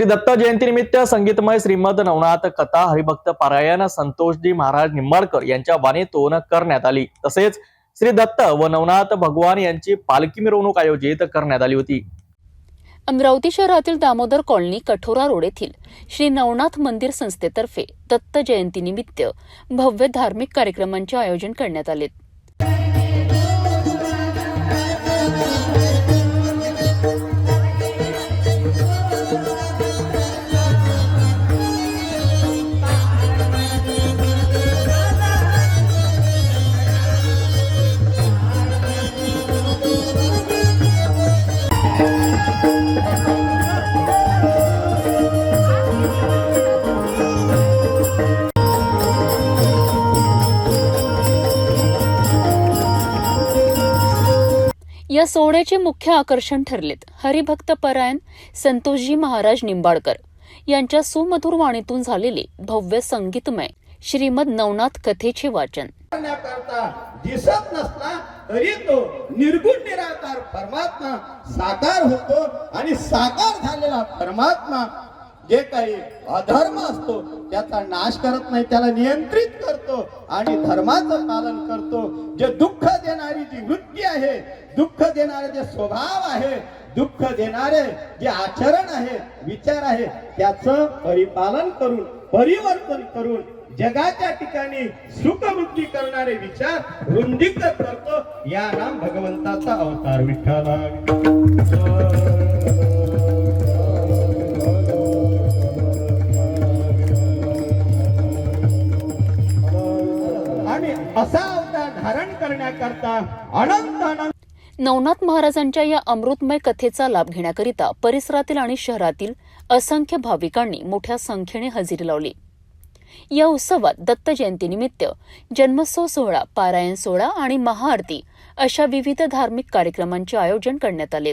श्री दत्त जयंतीनिमित्त संगीतमय श्रीमद नवनाथ कथा हरिभक्त पारायण संतोषजी महाराज निंबाळकर यांच्या वाणीतून करण्यात आली. तसेच श्री दत्त व नवनाथ भगवान यांची पालखी मिरवणूक आयोजित करण्यात आली होती. अमरावती शहरातील दामोदर कॉलनी कठोरा रोड येथील श्री नवनाथ मंदिर संस्थेतर्फे दत्त जयंतीनिमित्त भव्य धार्मिक कार्यक्रमांचे आयोजन करण्यात आले. या सोहळ्याचे मुख्य आकर्षण ठरलेत हरिभक्त परायण संतोषजी महाराज निंबाळकर. यांच्या सुमधुर वाणीतून झालेले भव्य संगीतमय श्रीमद नवनाथ कथेचे वाचन. दिसत नसला तरी तो निर्गुण निराकार परमात्मा साकार होतो आणि साकार झालेला परमात्मा जे काही अधर्म असतो त्याचा नाश करत नाही त्याला नियंत्रित करतो आणि धर्माचं पालन करतो. जे दुःख देणारी जी वृत्ती आहे दुःख देणारे जे स्वभाव आहे दुःख देणारे जे आचरण आहे विचार आहे त्याचं परिपालन करून परिवर्तन करून जगाच्या ठिकाणी सुखवृत्ती करणारे विचार रुंदीकृत करतो या नाम भगवंताचा अवतार विठ्ठला. आणि असा अवतार धारण करण्याकरता अनंत अनंत नवनाथ महाराजांच्या या अमृतमय कथेचा लाभ घेण्याकरिता परिसरातील आणि शहरातील असंख्य भाविकांनी मोठ्या संख्येने हजेरी लावली. या उत्सवात दत्त जयंतीनिमित्त जन्मोत्सव सोहळा पारायण सोहळा आणि महाआरती अशा विविध धार्मिक कार्यक्रमांचे आयोजन करण्यात आले.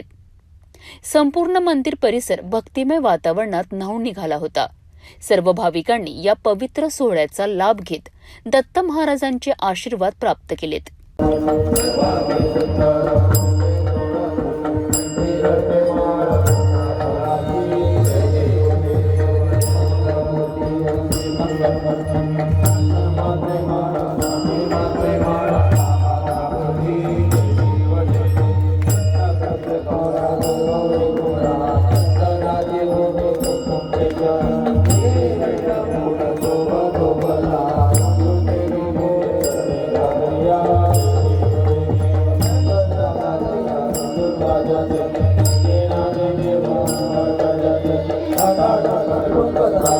संपूर्ण मंदिर परिसर भक्तिमय वातावरणात न्हावून निघाला होता. सर्व भाविकांनी या पवित्र सोहळ्याचा लाभ घेत दत्त महाराजांचे आशीर्वाद प्राप्त केलेत. ተዋ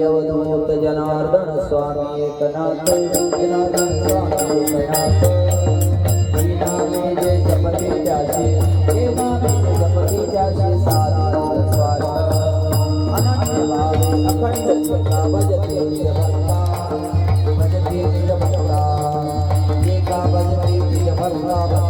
अवधूत जनार्दन स्वामी एकनाथ जनार्दन स्वामी एकनाथ हरिनामे जय जपते त्याचे देवामे स्वामी भजते भक्ता भजते भक्ता भजते भक्ता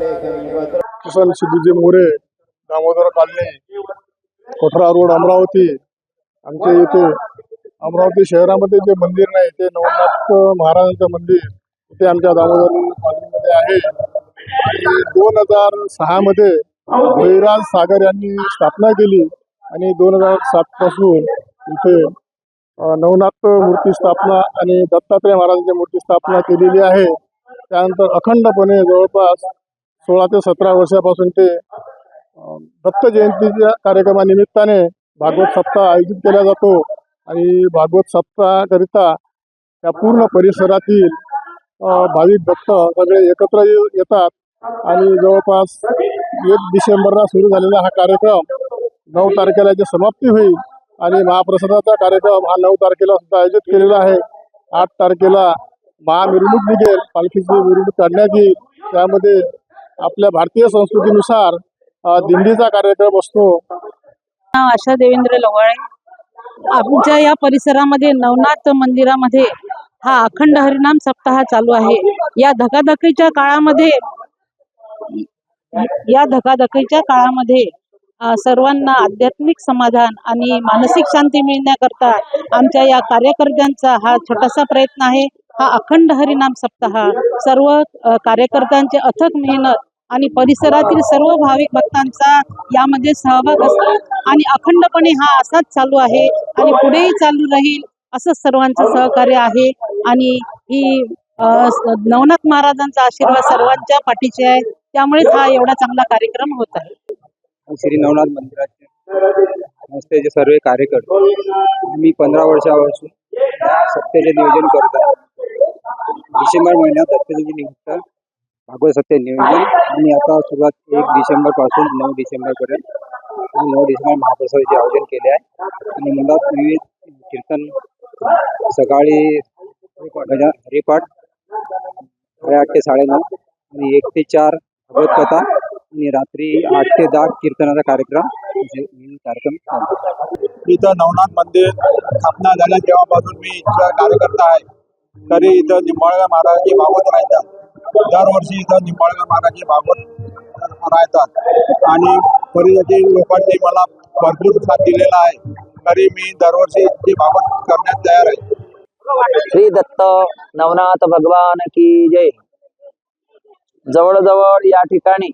किसन सिद्धूजी मोरे दामोदर कॉलनी कोठरा रोड अमरावती. आमच्या इथे अमरावती शहरामध्ये जे मंदिर नाही ते नवनाथ महाराजांचं मंदिर इथे आमच्या दामोदर कॉलनीमध्ये आहे. आणि दोन हजार सहा मध्ये भैराज सागर यांनी स्थापना केली आणि दोन हजार सात पासून इथे नवनाथ मूर्ती स्थापना आणि दत्तात्रय महाराजांची मूर्ती स्थापना केलेली आहे. त्यानंतर अखंडपणे जवळपास सोळा ते सतरा वर्षापासून ते दत्त जयंतीच्या कार्यक्रमानिमित्ताने भागवत सप्ताह आयोजित केला जातो आणि भागवत सप्ताहाकरिता त्या पूर्ण परिसरातील भाविक भक्त सगळे एकत्र येतात आणि जवळपास एक डिसेंबरला सुरू झालेला हा कार्यक्रम नऊ तारखेला याची समाप्ती होईल आणि महाप्रसादाचा कार्यक्रम हा नऊ तारखेला सुद्धा आयोजित केलेला आहे. आठ तारखेला महामिरवणूक निघेल पालखीची मिरवणूक काढण्यात येईल त्यामध्ये आपल्या भारतीय संस्कृतीनुसार दिंडीचा कार्यक्रम असतो. आशा देवेंद्र लवाळे आमच्या या परिसरामध्ये नवनाथ मंदिरामध्ये हा अखंड हरिनाम सप्ताह चालू आहे. या धकाधकीच्या काळामध्ये या धकाधकीच्या काळामध्ये सर्वांना आध्यात्मिक समाधान आणि मानसिक शांती मिळण्याकरता आमच्या या कार्यकर्त्यांचा हा छोटासा प्रयत्न आहे. हा अखंड हरिनाम सप्ताह सर्व कार्यकर्त्यांचे अथक मेहनत आणि परिसरातील सर्व भाविक भक्तांचा यामध्ये सहभाग असतो. आणि अखंडपणे हा असाच चालू आहे. आणि पुढेही चालू राहील असं सर्वांचं सहकार्य आहे. आणि ही नवनाथ महाराजांचा आशीर्वाद सर्वांच्या पाठीचे आहे. त्यामुळेच हा एवढा चांगला कार्यक्रम होत आहे. श्री नवनाथ मंदिराचे संस्थेचे सर्व कार्यकर्ते. मी पंधरा वर्षापासून सत्तेचे नियोजन करत आहे. डिसेंबर महिन्यात सत्तेचे निमित्त भागवत सत्य नियोजन आणि आता सुरुवात एक डिसेंबरपासून नऊ डिसेंबर पर्यंत. आणि नऊ डिसेंबर महाप्रसादाचे आयोजन केले आहे. आणि मुलात विविध कीर्तन सकाळी हरिपाठ साडेआठ ते साडेनऊ आणि एक ते चार भगवत कथा आणि रात्री आठ ते दहा कीर्तनाचा कार्यक्रम कार्यक्रम इथं नवनाथ मंदिर स्थापना झाल्या तेव्हापासून मी इथला कार्यकर्ता आहे. तरी इथं निंबाळकर महाराजांची भागवत राहतात दरवर्षी इथं निंबाळकर महाराजांची भागवत राहतात. आणि परिसरातील लोकांनी मला भरपूर साथ दिलेला आहे. तरी मी दरवर्षी ती भागवत करण्यास तयार आहे. श्री दत्त नवनाथ भगवान की जय. जवळजवळ या ठिकाणी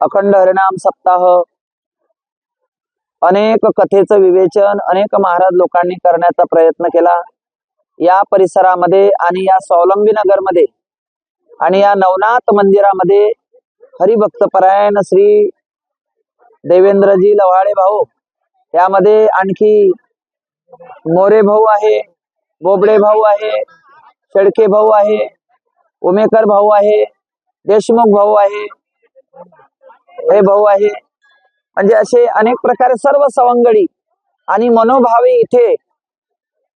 अखंड हरिनाम सप्ताह अनेक कथेचं विवेचन अनेक महाराज लोकांनी करण्याचा प्रयत्न केला. या परिसरामध्ये आणि या स्वावलंबी नगरमध्ये आणि या नवनाथ मंदिरामध्ये हरिभक्त परायण श्री देवेंद्रजी लवाळे भाऊ. यामध्ये आणखी मोरे भाऊ आहे बोबडे भाऊ आहे शेडके भाऊ आहे उमेकर भाऊ आहे देशमुख भाऊ आहे हे भाऊ आहे. म्हणजे असे अनेक प्रकारे सर्व सवंगडी आणि मनोभावी इथे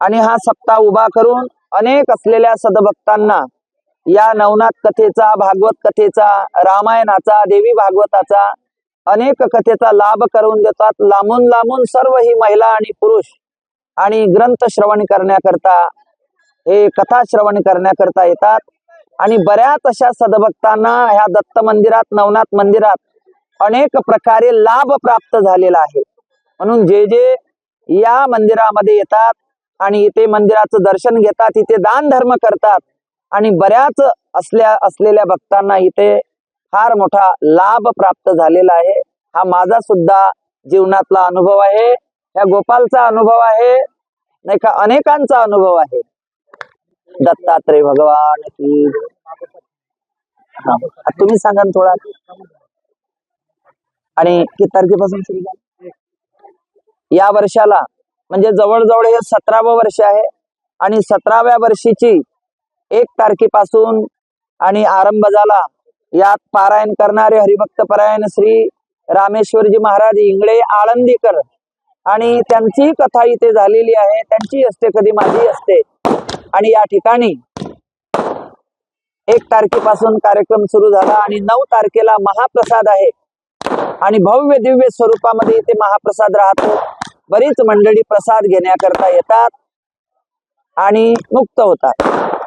आणि हा सप्ताह उभा करून अनेक असलेल्या सदभक्तांना या नवनाथ कथेचा भागवत कथेचा रामायणाचा देवी भागवताचा अनेक कथेचा लाभ करून देतात. लांबून लांबून सर्व ही महिला आणि पुरुष आणि ग्रंथ श्रवण करण्याकरता हे कथा श्रवण करण्याकरता येतात. आणि बऱ्याच अशा सदभक्तांना ह्या दत्त मंदिरात नवनाथ मंदिरात अनेक प्रकारे लाभ प्राप्त झालेला आहे. म्हणून जे जे या मंदिरामध्ये येतात आणि इथे मंदिराचं दर्शन घेतात इथे दान धर्म करतात आणि बऱ्याच असल्या असलेल्या भक्तांना इथे फार मोठा लाभ प्राप्त झालेला आहे. हा माझा सुद्धा जीवनातला अनुभव आहे. या गोपालचा अनुभव आहे. नाही का अनेकांचा अनुभव आहे. दत्तात्रय भगवान की हा. तुम्ही सांगा ना थोडा. आणि किती तारखेपासून सुरू झालं? या वर्षाला म्हणजे जवळजवळ हे सतरावं वर्ष आहे. आणि सतराव्या वर्षीची एक तारखेपासून आणि आरंभ झाला. यात पारायण करणारे हरिभक्त परायण श्री रामेश्वरजी महाराज इंगळे आळंदीकर आणि त्यांची कथा इथे झालेली आहे. त्यांची असते कधी माझी असते. आणि या ठिकाणी एक तारखेपासून कार्यक्रम सुरू झाला आणि नऊ तारखेला महाप्रसाद आहे. आणि भव्य दिव्य स्वरूपामध्ये इथे महाप्रसाद राहतो. बरीच मंडळी प्रसाद घेण्याकरता येतात आणि मुक्त होतात.